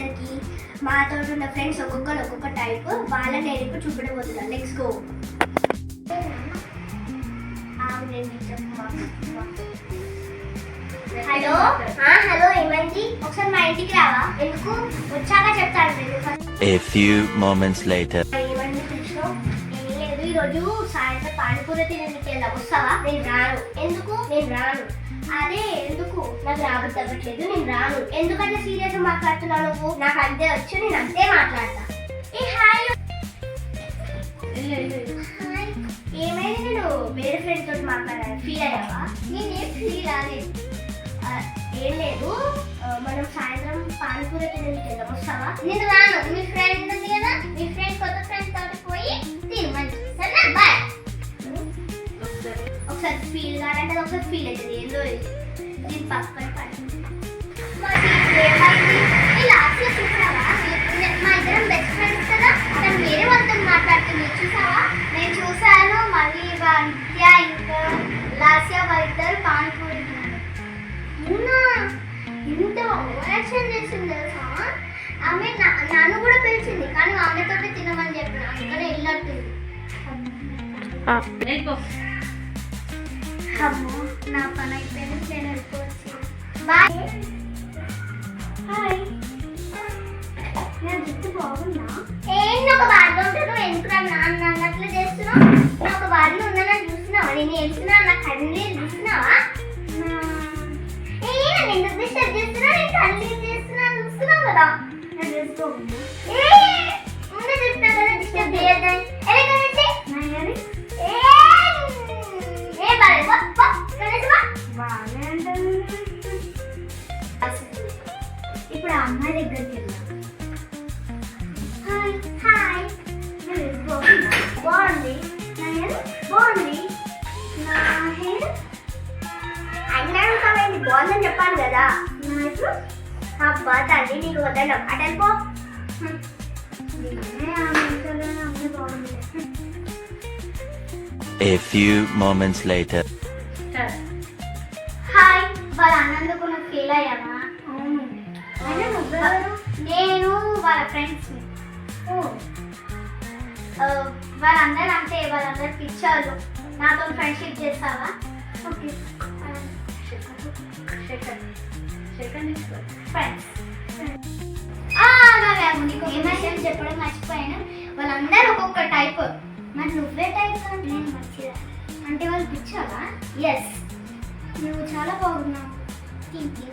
అందరికి మాతో ఉన్న ఫ్రెండ్స్ ఒక్కొక్కరు ఒక్కొక్క టైప్ వాళ్ళ నేను ఇప్పుడు చూపించబోతున్నాను లెట్స్ గో హలో? హలో ఏమైంది? ఒకసారి మా ఇంటికి రావా? ఎందుకు? వచ్చాక చెప్తాను నేను. First A few moments later. రోజు సాయంత్రం పానీపూరి తినేందుకు వెళ్దాం. వస్తావా? నేను రాను. ఎందుకు? నేను రాను. అదే ఎందుకు? నాకు రాబోద్దు అవ్వట్లేదు. నేను రాను. ఎందుకంటే సీరియస్ మాట్లాడుతున్నావు నువ్వు? నాకు అంతే వచ్చు. నేను అంతే మాట్లాడతా. ఏ హాయ్. హాయ్. ఏమైంది నేను? వేరే ఫ్రెండ్ తోటి మాట్లాడాను. ఫీల్ అయ్యావా? నేనేం ఫీల్ కాలేదు. ఏం లేదు. మనం సాయంత్రం పానీపూరి తినేందుకు వెళ్దాం. వస్తావా? నేను రాను. మీ ఫ్రెండ్ ఉంది కదా? మీ ఫ్రెండ్ కొత్త ఫ్రెండ్ తోటి పోయి బాయ్ ఒకసారి ఫీల్ కావాలంటే ఒకసారి ఫీల్ అవుతుంది ఏందో దీని పక్కన పడి మా ఇద్దరం బెస్ట్ ఫ్రెండ్స్ కదా తను వేరే వాళ్ళతో మాట్లాడుతుంది చూసావా నేను చూసాను మళ్ళీ వంత్య ఇంకా లాస్య వాళ్ళిద్దరు పానీపూరి అవునా ఇంత ఓవరాక్షన్ చేసింది తెలుసా ఆమె నన్ను కూడా పిలిచింది కానీ ఆమెతో తినమని చెప్పిన. అందుకనే వెళ్ళట్టుంది నా పని అయిపోయింది నేను వెళ్ళిపోవచ్చు. బాయ్. హాయ్. నా జుట్టు బాగుందా? ఏంటి ఒక బాగా ఉంటాను ఎందుకు నాన్న అన్నట్లు చేస్తున్నావు? నేను ఒక బాగా ఉన్నానని చూస్తున్నావా నేను వెళ్తున్నా నా కన్నీ చూస్తున్నావా ఏ నన్ను ఎందుకు డిస్టర్బ్ చేస్తున్నా నేను కన్నీ చేస్తున్నా చూస్తున్నావు కదా. నా డ్రెస్ బాగుందా ఏ ఇప్పుడు ఆ అమ్మాయి దగ్గరికి వెళ్దాం. హాయ్ బాగుందా? నా హెయిర్ బాగుంది? నా హెయిర్ అన్నాడు కాబట్టి బాగుందని చెప్పాను కదా. నా ఇప్పుడు అబ్బా తల్లి నీకు వదలం బాగుంది. A few moments later. Hi వాళ్ళ అన్నందుకు నువ్వు ఫీల్ అయ్యావా అవును నేను వాళ్ళ ఫ్రెండ్స్ వాళ్ళందరూ అంటే వాళ్ళందరూ పిచ్చర్లు. నాతో ఫ్రెండ్షిప్ చేస్తావా? ఓకే. ఫ్రెండ్స్ నీకు చెప్పడం మర్చిపోయాను. వాళ్ళందరూ ఒక్కొక్క టైప్ మరి నువ్వే టైప్ అంటే నేను మంచిదా? అంటే వాళ్ళు పిచ్చావా ఎస్ నువ్వు చాలా బాగున్నావు. థ్యాంక్ యూ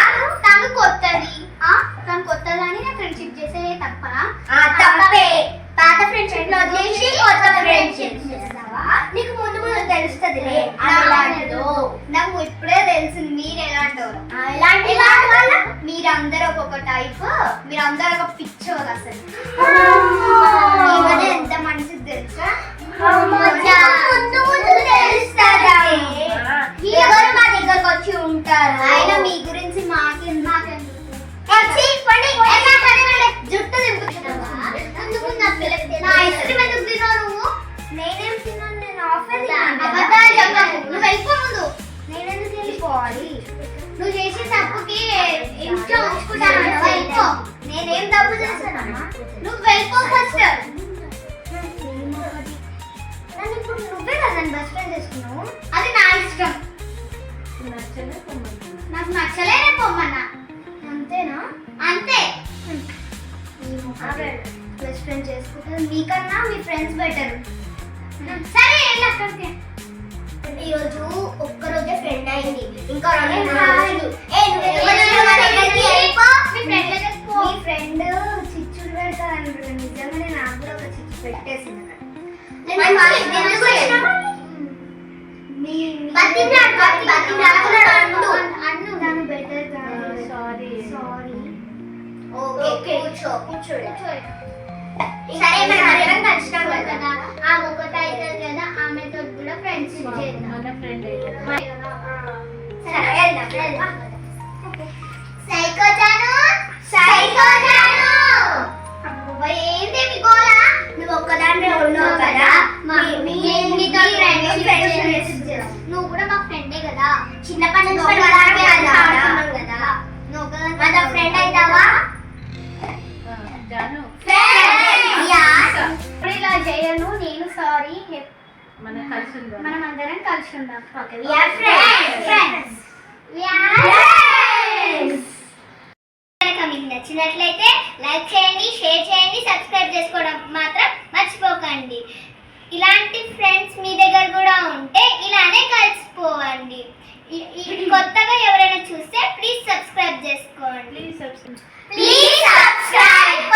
తెలిసింది మీరు ఎలాంటోరు ఎలాంటి వాళ్ళ? మీరందరూ ఒక్కొక్క టైప్ మీరందరూ ఒక పిచ్చోరు అసలు. ఈ మధ్య ఎంత మంచిది తెలుసా? నాకు నచ్చలేనే పొమ్మన్నా. అంతేనా? అంతే. బెస్ట్ ఫ్రెండ్ చేసుకుంటే మీకన్నా మీ ఫ్రెండ్స్ బెటర్ సరే వెళ్ళి అక్కడికి. ఈరోజు ఒక్కరోజే ఫ్రెండ్ అయింది. ఇంకా రెండు రోజులు మా. మీ ఫ్రెండ్ చిచ్చులు పెడతారు నిజంగానే నాకు కూడా ఒక చిచ్చు పెట్టేసింది. నేను సరే మనం అందరం కలిసినాం కదా ఆమె ఒకటి అవుతుంది కదా ఆమెతో కూడా ఫ్రెండ్షిప్ చేద్దాం మన ఫ్రెండ్ సరే వెళ్దాం వెళ్దాం సైకో జాను సైకో జాను ఏంటి ఫ్రెండ్ అవుతావా జాను. ఇప్పుడు ఇలా చేయను నేను సారీ మన అందరం కలిసి ఉందాం. మీకు నచ్చినట్లయితే లైక్ చేయండి షేర్ చేయండి సబ్స్క్రైబ్ చేసుకోవడం మాత్రం మర్చిపోకండి. ఇలాంటి ఫ్రెండ్స్ మీ దగ్గర కూడా ఉంటే ఇలానే కలిసిపోవండి. కొత్తగా ఎవరైనా చూస్తే ప్లీజ్ సబ్స్క్రైబ్ చేసుకోండి. Please subscribe